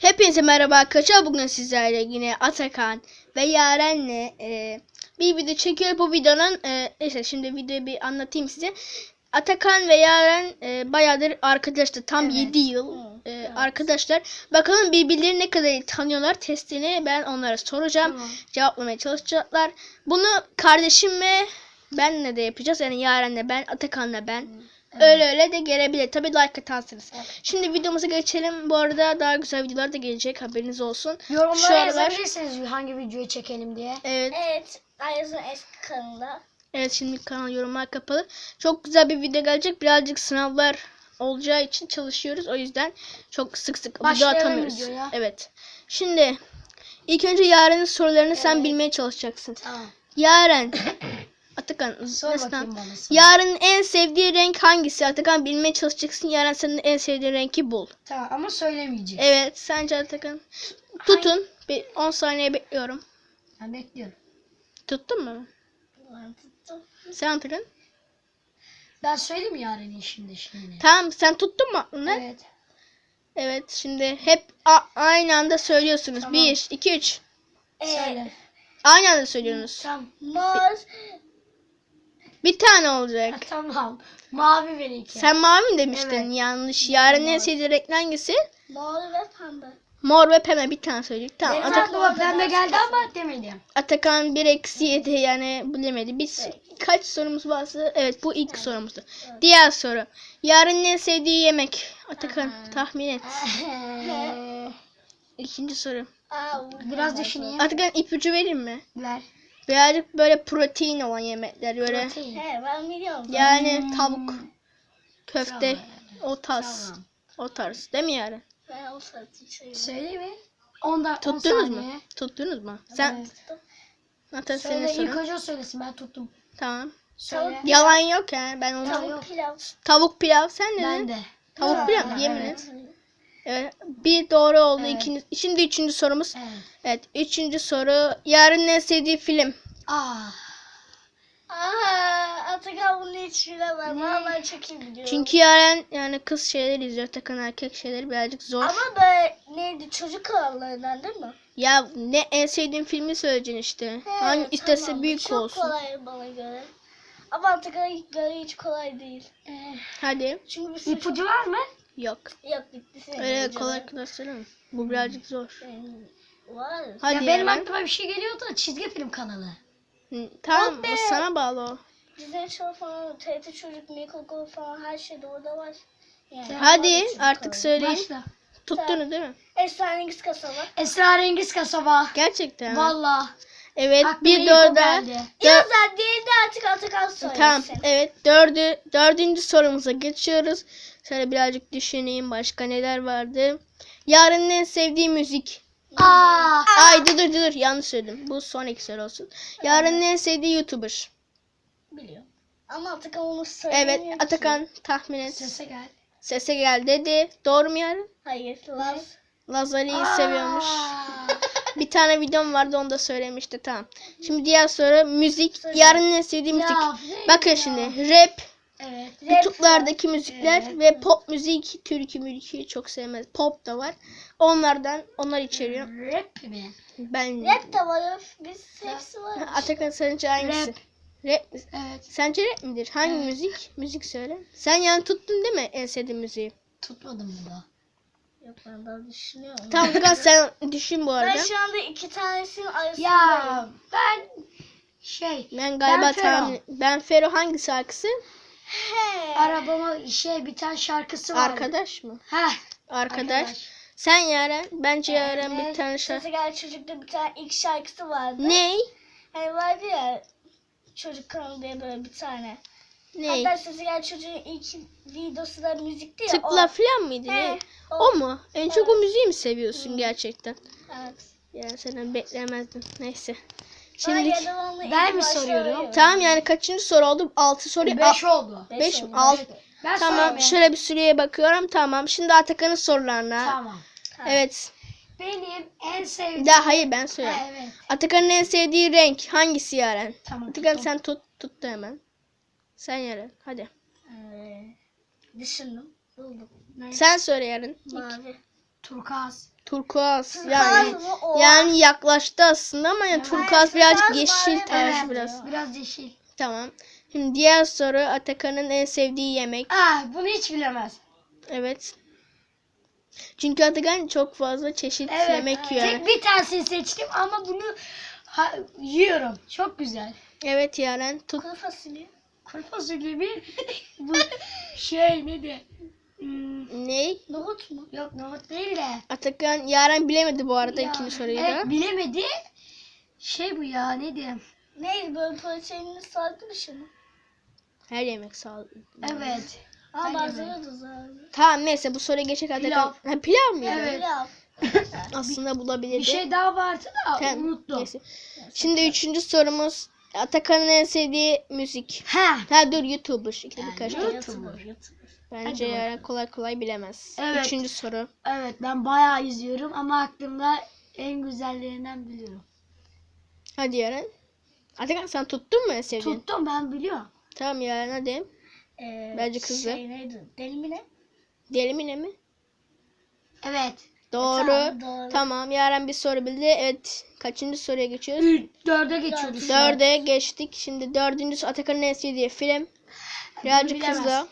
Hepinize merhaba arkadaşlar. Bugün sizlerle yine Atakan ve Yaren'le e, bir video çekiyor. Bu videonun e, neyse şimdi videoyu bir anlatayım size. Atakan ve Yaren e, bayağıdır arkadaşlar. Tam Evet. 7 yıl e, evet. arkadaşlar. Bakalım birbirlerini ne kadar iyi tanıyorlar. Testini ben onlara soracağım. Tamam. Cevaplamaya çalışacaklar. Bunu kardeşim ve benle de yapacağız. Yani Yaren'le ben, Atakan'la ben. Öyle öyle de gelebilir. Tabii like atarsınız. Evet. Şimdi videomuza geçelim. Bu arada daha güzel videolar da gelecek. Haberiniz olsun. Şu Yorumlara aralar- yazabilirsiniz hangi videoyu çekelim diye. Evet. Evet, Ayaz'ın eski kanalında. Evet şimdi kanal yorumlar kapalı. Çok güzel bir video gelecek. Birazcık sınavlar olacağı için çalışıyoruz. O yüzden çok sık sık video atamıyoruz. videoya. Evet. Şimdi ilk önce Yaren'in sorularını sen Evet. bilmeye çalışacaksın. Tamam. Yaren. Atakan. Sor sor. Yaren'in en sevdiği renk hangisi? Atakan bilmeye çalışacaksın. Yaren senin en sevdiğin renki bul. Tamam ama söylemeyeceğiz. Evet. Sence Atakan? Tutun. Bir 10 saniye bekliyorum. Ben bekliyorum. Tuttun mu? Ben tuttum. Sen Atakan. Ben söyleyeyim Yaren'in şimdi şimdi? Tamam sen tuttun mu aklını? Evet. Evet şimdi hep aynı anda söylüyorsunuz. Tamam. 1, 2, 3. Söyle. Aynı anda söylüyorsunuz. Tamam. Mor, Bir tane Ha, olacak. tamam. Mavi benimki. Sen mavi mi demiştin? Evet. Yanlış. Yarın en sevdiği renk hangisi? mor ve pembe. Mor ve pembe bir tane söyleyecek. Tamam. Benim Ata- aklıma pembe geldi ama demedim. Atakan bir eksi yedi yani bilemedi. Biz kaç sorumuz varsa evet bu ilk sorumuzdu. Diğer soru. Yarın en sevdiği yemek. Atakan tahmin et. İkinci soru. Biraz düşüneyim. Atakan ipucu vereyim mi? Ver. Birazcık böyle protein olan yemekler böyle. Protein. He, ben biliyorum. Yani Hmm. tavuk, köfte, Tamam. o tarz. Tamam. O tarz değil mi yani? Ben o seviyorum. Söyle mi? 10 dakika 10 Tuttunuz mu? Tuttunuz mu? Sen Evet. Senin Söyle ilk o söylesin ben tuttum. Tamam. Söyle. Yalan yok yani. Ben onu tavuk. Pilav. pilav sen ne Ben de. Tavuk pilav yemin evet. et. Evet. Bir doğru oldu. Evet. İkinci, şimdi üçüncü sorumuz. Evet. Evet. Üçüncü soru. Yarın en sevdiği film. Aa. Aa, Atakan bunu hiç bilemem. Ne? Vallahi çok iyi biliyorum. Çünkü Yaren yani kız şeyler izliyor. Takın erkek şeyleri birazcık zor. Ama böyle neydi çocuk kanallarından değil mi? Ya ne en sevdiğin filmi söyleyeceksin işte. He, Hangi istese tamam. büyük çok olsun. kolay bana göre. Ama Atakan'a göre hiç kolay değil. Hadi. Çünkü bir sürü İpucu var mı? Yok. Yok bitti senin Öyle kolay kolay söyleme. Bu birazcık zor. Hmm, Var. Hadi ya benim Yaren. aklıma bir şey geliyor da çizgi film kanalı. Hı, Tamam Yok be. o sana bağlı o. Disney Channel falan, TRT Çocuk, Nickelodeon falan her şey de orada var. Yani Hadi artık söyleyin. Başla. Tuttunuz değil mi? Esrarengiz kasaba. Esrarengiz kasaba. Gerçekten. mi? Evet Aklıma bir ilk de o orada. geldi. Dör- Yazar değil de artık Atakan söylesin. Tamam evet dördü, dördüncü sorumuza geçiyoruz. Şöyle birazcık düşüneyim başka neler vardı. Yarın en sevdiği müzik. Aa. Ay dur dur dur yanlış söyledim. Bu son soru olsun. Yarın en sevdiği YouTuber. Biliyorum. Ama Atakan onu söylemiyor Evet ki. Atakan tahmin et. Sese gel. Sese gel dedi. Doğru mu yarın? Hayır. Laz. Lazali'yi seviyormuş. Bir tane videom vardı onu da söylemişti tamam. Şimdi diğer soru müzik. Söyle. Yarın en sevdiği müzik. Bakın ya? şimdi rap, Evet. YouTube'lardaki müzikler Evet. ve pop müzik, türkü mülkü çok sevmez. Pop da var. Onlardan onlar içeriyor. Rap mi? Ben Rap de var. öf. Biz hepsi var. Atakan sence hangisi? Rap. Rap. mi? Evet. Sence rap midir? Hangi Evet. müzik? Müzik söyle. Sen yani tuttun değil mi en sevdiğin müziği? Tutmadım da? Yok ben daha düşünüyorum. Tamam Atakan sen düşün bu Ben arada. şu anda iki tanesinin arasındayım. Ya ben şey Ben galiba Ben Fero. tahmin... Ben Fero hangi şarkısı? He. arabama şey bir tane şarkısı var. Arkadaş mı? Heh. Arkadaş. Sen Yaren. Bence Yaren bir tane şarkı. Sesi Gel Çocuk'ta bir tane ilk şarkısı vardı. Ney? Hani vardı ya çocuk kanalı diye böyle bir tane. Ney? Hatta Sesi Gel Çocuk'un ilk videosu da müzikti ya. Tıkla o. falan mıydı? He, Ne? o. O mu? En çok o Evet. müziği mi seviyorsun gerçekten? Evet. Yani senden beklemezdim. Neyse. Şimdi Ben mi soruyorum? tamam yani kaçıncı soru oldu? 6 soru. 5 oldu. Beş 5 oldu. 6. Ben Tamam şöyle bir süreye bakıyorum. Tamam. Şimdi Atakan'ın sorularına. Tamam. Evet. Benim en sevdiğim... Daha hayır ben Ha, söyleyeyim. evet. Atakan'ın en sevdiği renk hangisi Yaren? Tamam. Atakan tuttum. sen tut. Tuttu hemen. Sen Yaren. Hadi. Ee, düşündüm. Buldum. Ne? Sen söyle Yaren. Mavi. Turkuaz. Turkuaz. Turkuaz Yani mı? O. yani yaklaştı aslında ama yani turkuaz birazcık turkuaz yeşil mavi benziyor. biraz. Biraz yeşil. Tamam. Şimdi diğer soru Atakan'ın en sevdiği yemek. Ah bunu hiç bilemez. Evet. Çünkü Atakan çok fazla çeşit Evet. yemek yiyor. Tek bir tanesini seçtim ama bunu ha- yiyorum. Çok güzel. Evet Yaren tut. Kuru fasulye. Kuru fasulye mi? Bu şey ne de? Hmm, Ne? Nohut mu? yok nohut değil de. Atakan Yaren bilemedi bu arada Ya, ikinci soruyu evet, da. bilemedi. Şey bu ya ne diyeyim? Neydi böyle proteinli sağlıklı bir şey mi? Her yemek sağlıklı. Evet. Ama Aynen bazıları da zararlı. Tamam neyse bu soruya geçecek Atakan. Pilav. Ha, pilav mıydı? Evet. Pilav. Aslında bulabilirdi. Bir şey daha vardı da Tamam, unuttum. neyse. Şimdi üçüncü sorumuz Atakan'ın en sevdiği müzik. Ha. Ha dur YouTuber. İkide Yani karıştı. YouTuber. YouTuber. Bence Hadi Yaren kolay kolay bilemez. Evet. Üçüncü soru. Evet ben bayağı izliyorum ama aklımda en güzellerinden biliyorum. Hadi Yaren. Atakan sen tuttun mu en sevdiğin? Tuttum ben biliyorum. Tamam Yaren hadi. Ee, Bence kızdı. Şey neydi? Deli mi ne? Delimine mi? Evet. Doğru. tamam, doğru. Tamam Yaren bir soru bildi. Evet. Kaçıncı soruya geçiyoruz? Üç, dörde geçiyoruz. şu an. Dörde geçtik. Şimdi dördüncü soru Atakan'ın en sevdiği film. Birazcık hızlı.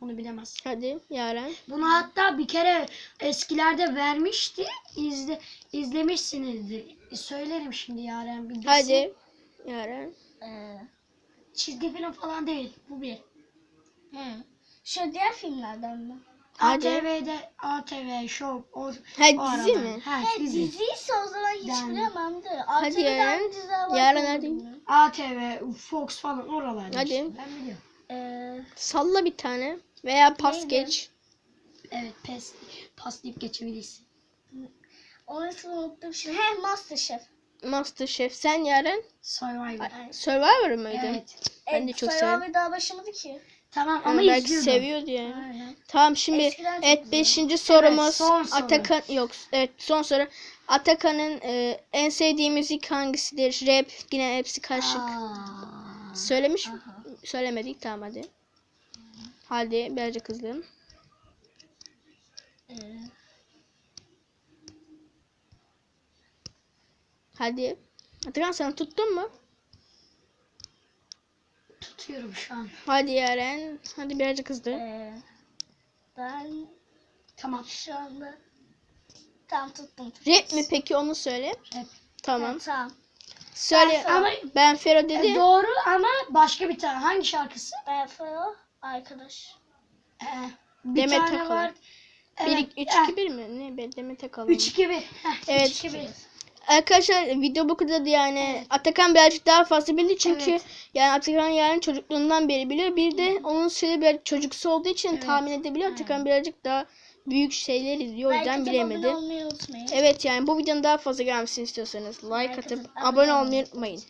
Bunu bilemez. Hadi Yaren. Bunu hatta bir kere eskilerde vermişti. İzle, izlemişsinizdir. Söylerim şimdi Yaren bilgisi. Hadi. Yaren. Ee, Çizgi film falan değil. Bu bir. hı. Şu diğer filmlerden mi? Hadi. ATV'de ATV Show o, Ha o dizi mi? Ha, He dizi. diziyse o zaman hiç Yani. bilemem de. Hadi ATV'de yarın. Yarın bilmiyorum. ATV, Fox falan oralarda Hadi. işte. Ben biliyorum. Ee, Salla bir tane. Veya pas Neydi? geç. Evet pes, paslayıp geçebilirsin. onun ismini unuttum şimdi. He Masterchef. Masterchef. Sen Yaren. Survivor. Survivor muydu? Evet. Ben de çok severim. Survivor daha başlamadı ki. Tamam Ama ama belki izliyordum. seviyordu yani. Aynen. Tamam şimdi Eskiden evet güzeldi. beşinci sorumuz son soru. Atakan yok evet son soru Atakan'ın e, en sevdiği müzik hangisidir? Rap yine hepsi karışık. Aa. Söylemiş mi? Aha. Söylemedik tamam hadi. Hadi birazcık hızlı. Ee, Hadi. Atakan sen tuttun mu? Tutuyorum şu an. Hadi Yaren. Hadi birazcık hızlı. ee, ben Tamam. şu anda tam tuttum. Rap mi peki onu söyle. Rap. Tamam. Ha, tamam. Söyle. Ben Ama Fero. ben Fero E, dedi. doğru ama başka bir tane. Hangi şarkısı? Ben Fero arkadaş. Ee, bir Demet tane Akalın. var. 1 Evet, 3 eh, 2 1 mi? Ne Demet Akalın. 3 2 1. Heh, Evet. 3 2 1. Arkadaşlar video bu kadar yani Atakan birazcık daha fazla bildi çünkü Evet. yani Atakan yani çocukluğundan beri biliyor. Bir de onun şöyle bir çocuksu olduğu için Evet. tahmin edebiliyor. Atakan birazcık daha büyük şeyler izliyor o yüzden bilemedi. Evet yani bu videonun daha fazla gelmesini istiyorsanız like Like atıp atıp abone olmayı unutmayın.